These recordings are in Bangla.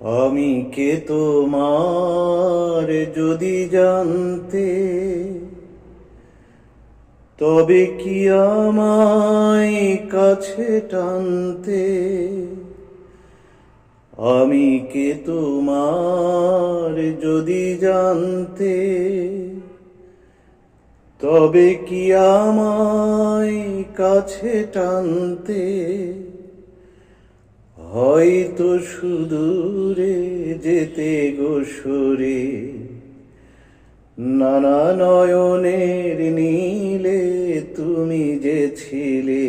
আমি কে তোমার যদি জানতে? তবে কি আমায় কাছে টানতে? আমি কে তোমার যদি জানতে? তবে কি আমায় কাছে টানতে? হয়তো সুদূরে যেতে গোসরে নানা নয়নের নীলে তুমি যে ছিলে,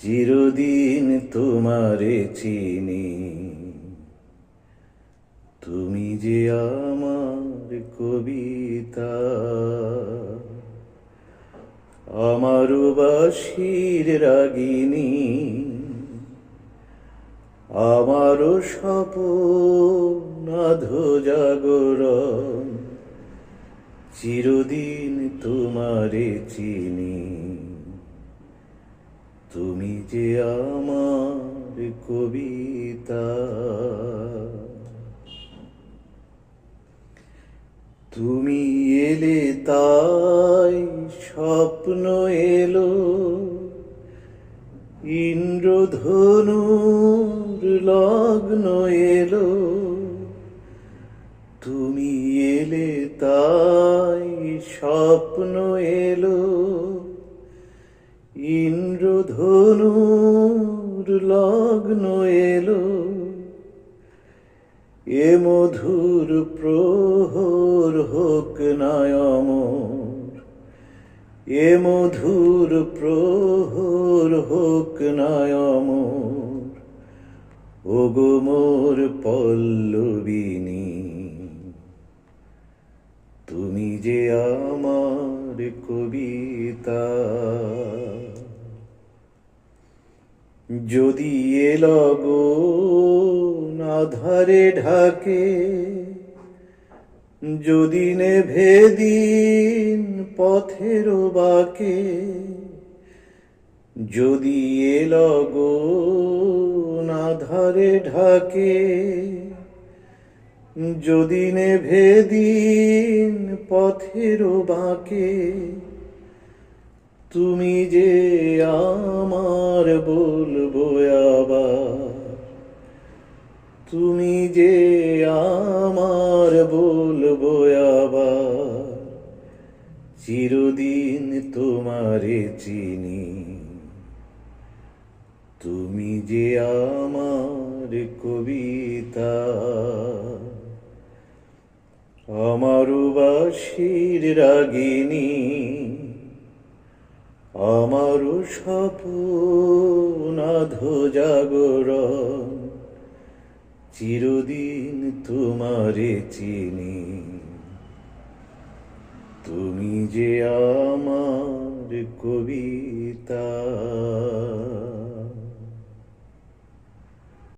চিরদিন তোমারে চিনি। তুমি যে আমার কবিতা আমার বাসির রাগিনী আমারও স্বপ্নাধ চিরদিন তোমারে চিনি। তুমি যে আমার কবিতা। তুমি এলে তাই স্বপ্ন এলো। ইন্দ্রধনুর লগ্ন এলো। তুমি এলে তাই স্বপ্ন এলো। ইন্দ্রধনুর লগ্ন এলো। এ মধুর প্রহর হোক নায়মর এ মধুর প্রহর হোক নায়মর ও গো মোর পল্লবিনী, তুমি যে আমার কবিতা, যদি এলগো আধারে ঢাকে, যদি নেভে দিন পথের বাকে যদি এলগো আধারে ঢাকে, যদি নেভে দিন পথের বাঁকে, তুমি যে আমার বলব আবার, তুমি যে আমার বলব আবার, চিরদিন তোমারে চিনি। তুমি যে আমার কবিতা, আমার বাসির রাগিনী, আমার স্বপ্নাধ জাগরণ, চিরদিন তোমারে চিনি। তুমি যে আমার কবিতা